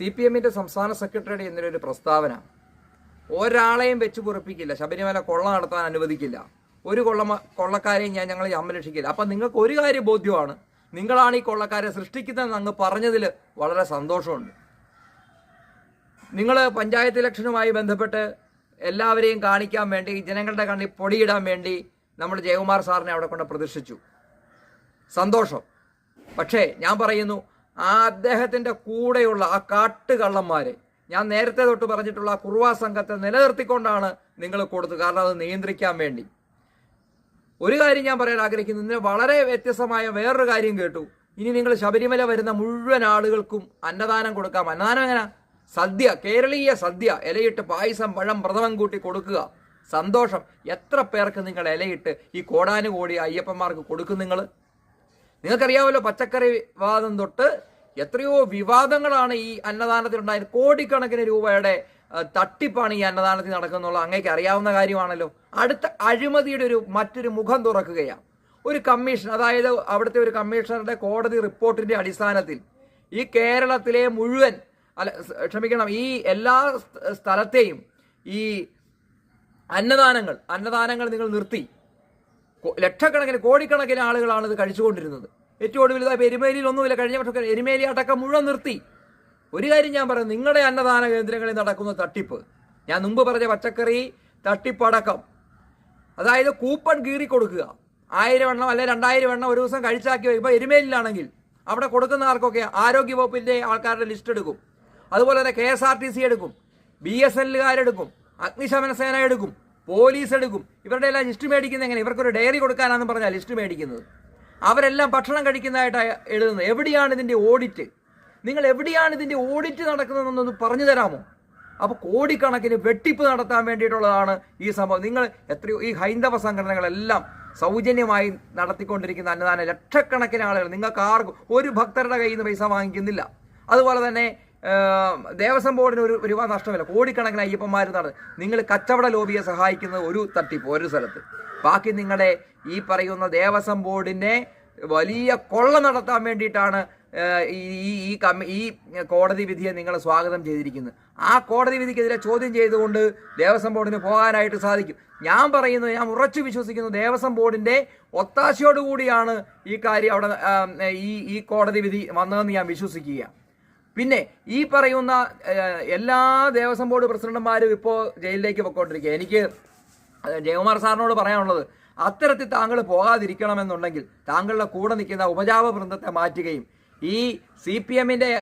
C P എമ്മിന്റെ സംസ്ഥാന സെക്രട്ടറിയുടെ എന്നൊരു പ്രസ്താവന? ഒരാളെയും വെച്ച് പൊറപ്പിക്കില്ല. ശബരിമല കൊള്ള നടത്താൻ അനുവദിക്കില്ല. ഒരു കൊള്ള കൊള്ളക്കാരെയും ഞാൻ ഞങ്ങൾ സംരക്ഷിക്കില്ല അപ്പം നിങ്ങൾക്ക് ഒരു കാര്യം ബോധ്യമാണ്. നിങ്ങളാണ് ഈ കൊള്ളക്കാരെ സൃഷ്ടിക്കുന്നതെന്ന് അങ്ങ് പറഞ്ഞതിൽ വളരെ സന്തോഷമുണ്ട്. നിങ്ങൾ പഞ്ചായത്ത് ഇലക്ഷനുമായി ബന്ധപ്പെട്ട് എല്ലാവരെയും കാണിക്കാൻ വേണ്ടി ജനങ്ങളുടെ കണ്ണിൽ പൊടിയിടാൻ വേണ്ടി നമ്മൾ ജയകുമാർ സാറിനെ അവിടെ കൊണ്ട് പ്രതിഷ്ഠിച്ചു. സന്തോഷം. പക്ഷേ ഞാൻ പറയുന്നു ആ അദ്ദേഹത്തിന്റെ കൂടെയുള്ള ആ കാട്ടുകള്ളന്മാരെ. ഞാൻ നേരത്തെ തൊട്ട് പറഞ്ഞിട്ടുള്ള ആ കുറുവാ സംഘത്തെ നിലനിർത്തിക്കൊണ്ടാണ് നിങ്ങൾ കൊടുത്തത്. കാരണം അത് നിയന്ത്രിക്കാൻ വേണ്ടി. ഒരു കാര്യം ഞാൻ പറയാൻ ആഗ്രഹിക്കുന്നു. ഇതിന് വളരെ വ്യത്യസ്തമായ വേറൊരു കാര്യം കേട്ടു. ഇനി നിങ്ങൾ ശബരിമല വരുന്ന മുഴുവൻ ആളുകൾക്കും അന്നദാനം കൊടുക്കാം. അന്നദാനം എങ്ങനെ? സദ്യ. കേരളീയ സദ്യ. ഇലയിട്ട് പായസം പഴം പ്രഥമം കൂട്ടി കൊടുക്കുക. സന്തോഷം. എത്ര പേർക്ക് നിങ്ങൾ ഇലയിട്ട് ഈ കോടാനുകോടി അയ്യപ്പന്മാർക്ക് കൊടുക്കും നിങ്ങൾ നിങ്ങൾക്കറിയാമല്ലോ പച്ചക്കറി വാദം തൊട്ട് എത്രയോ വിവാദങ്ങളാണ് ഈ അന്നദാനത്തിൽ അന്നദാനത്തിലുണ്ടായത് കോടിക്കണക്കിന് രൂപയുടെ തട്ടിപ്പാണ് ഈ അന്നദാനത്തിൽ നടക്കുന്നുള്ളത് അങ്ങേക്ക് അറിയാവുന്ന കാര്യമാണല്ലോ. അടുത്ത അഴിമതിയുടെ ഒരു മറ്റൊരു മുഖം തുറക്കുകയാണ്. ഒരു കമ്മീഷൻ അതായത് അവിടുത്തെ ഒരു കമ്മീഷണറുടെ കോടതി റിപ്പോർട്ടിന്റെ അടിസ്ഥാനത്തിൽ ഈ കേരളത്തിലെ മുഴുവൻ അല്ല ക്ഷമിക്കണം ഈ എല്ലാ സ്ഥ- സ്ഥലത്തെയും ഈ അന്നദാനങ്ങൾ അന്നദാനങ്ങൾ നിങ്ങൾ നിർത്തി. ലക്ഷക്കണക്കിന് കോടിക്കണക്കിന് ആളുകളാണ് ഇത് കഴിച്ചുകൊണ്ടിരുന്നത്. ഏറ്റവും ഒടുവിൽ ഇതാ എരുമേലിയിൽ ഒന്നുമില്ല കഴിഞ്ഞ എരുമേലി അടക്കം മുഴുവൻ നിർത്തി. ഒരു കാര്യം ഞാൻ പറയാം നിങ്ങളുടെ അന്നദാന കേന്ദ്രങ്ങളിൽ നടക്കുന്ന തട്ടിപ്പ് ഞാൻ മുമ്പ് പറഞ്ഞ പച്ചക്കറി തട്ടിപ്പടക്കം അതായത് കൂപ്പൺ കീറി കൊടുക്കുക. ആയിരം എണ്ണം അല്ലെ രണ്ടായിരം എണ്ണം ഒരു ദിവസം കഴിച്ചാക്കി ഇപ്പോൾ എരുമേലിലാണെങ്കിൽ അവിടെ കൊടുക്കുന്ന ആർക്കൊക്കെ ആരോഗ്യ വകുപ്പിന്റെ ആൾക്കാരുടെ ലിസ്റ്റ് എടുക്കും. അതുപോലെ തന്നെ K S R T C എടുക്കും ബി എസ് എല്ലുകാരെടുക്കും അഗ്നിശമന സേന എടുക്കും പോലീസ് എടുക്കും. ഇവരുടെ എല്ലാം ലിസ്റ്റ് മേടിക്കുന്നത് എങ്ങനെ ഇവർക്കൊരു ഡയറി കൊടുക്കാനാണെന്ന് പറഞ്ഞാൽ ലിസ്റ്റ് മേടിക്കുന്നത്. അവരെല്ലാം ഭക്ഷണം കഴിക്കുന്നതായിട്ട് എഴുതുന്നത്. എവിടെയാണ് ഇതിന്റെ ഓഡിറ്റ് നിങ്ങൾ എവിടെയാണ് ഇതിന്റെ ഓഡിറ്റ് നടക്കുന്നതെന്നൊന്ന് പറഞ്ഞു തരാമോ? അപ്പോൾ കോടിക്കണക്കിന് വെട്ടിപ്പ് നടത്താൻ വേണ്ടിയിട്ടുള്ളതാണ് ഈ സംഭവം. നിങ്ങൾ എത്രയോ ഈ ഹൈന്ദവ സംഘടനകളെല്ലാം സൗജന്യമായി നടത്തിക്കൊണ്ടിരിക്കുന്ന അന്നദാന ലക്ഷക്കണക്കിന് ആളുകൾ നിങ്ങൾക്ക് ആർക്കും ഒരു ഭക്തരുടെ കയ്യിൽ നിന്ന് പൈസ വാങ്ങിക്കുന്നില്ല. അതുപോലെ തന്നെ ദേവസ്വം ബോർഡിന് ഒരു രൂപ നഷ്ടമില്ല. കോടിക്കണക്കിന് അയ്യപ്പന്മാർ നടന്ന് നിങ്ങൾ കച്ചവട ലോബിയെ സഹായിക്കുന്നത് ഒരു തട്ടിപ്പ് ഒരു സ്ഥലത്ത്. ബാക്കി നിങ്ങളുടെ ഈ പറയുന്ന ദേവസ്വം ബോർഡിനെ വലിയ കൊള്ള നടത്താൻ വേണ്ടിയിട്ടാണ് ഈ ഈ- കമ്മി ഈ കോടതി വിധിയെ നിങ്ങൾ സ്വാഗതം ചെയ്തിരിക്കുന്നത്. ആ കോടതി വിധിക്കെതിരെ ചോദ്യം ചെയ്തുകൊണ്ട് ദേവസ്വം ബോർഡിന് പോകാനായിട്ട് സാധിക്കും. ഞാൻ പറയുന്നു ഞാൻ ഉറച്ചു വിശ്വസിക്കുന്നു ദേവസ്വം ബോർഡിന്റെ ഒത്താശയോടുകൂടിയാണ് ഈ കാര്യം അവിടെ ഈ ഈ കോടതി വിധി വന്നതെന്ന് ഞാൻ വിശ്വസിക്കുക പിന്നെ ഈ പറയുന്ന എല്ലാ ദേവസ്വം ബോർഡ് പ്രസിഡന്റുമാരും ഇപ്പോൾ ജയിലിലേക്ക് പൊയ്ക്കൊണ്ടിരിക്കുക എനിക്ക് ജയകുമാർ സാറിനോട് പറയാനുള്ളത് അത്തരത്തിൽ താങ്കൾ പോകാതിരിക്കണമെന്നുണ്ടെങ്കിൽ താങ്കളുടെ കൂടെ നിൽക്കുന്ന ഉപജാപ വൃന്ദത്തെ മാറ്റുകയും ഈ സി പി എമ്മിന്റെ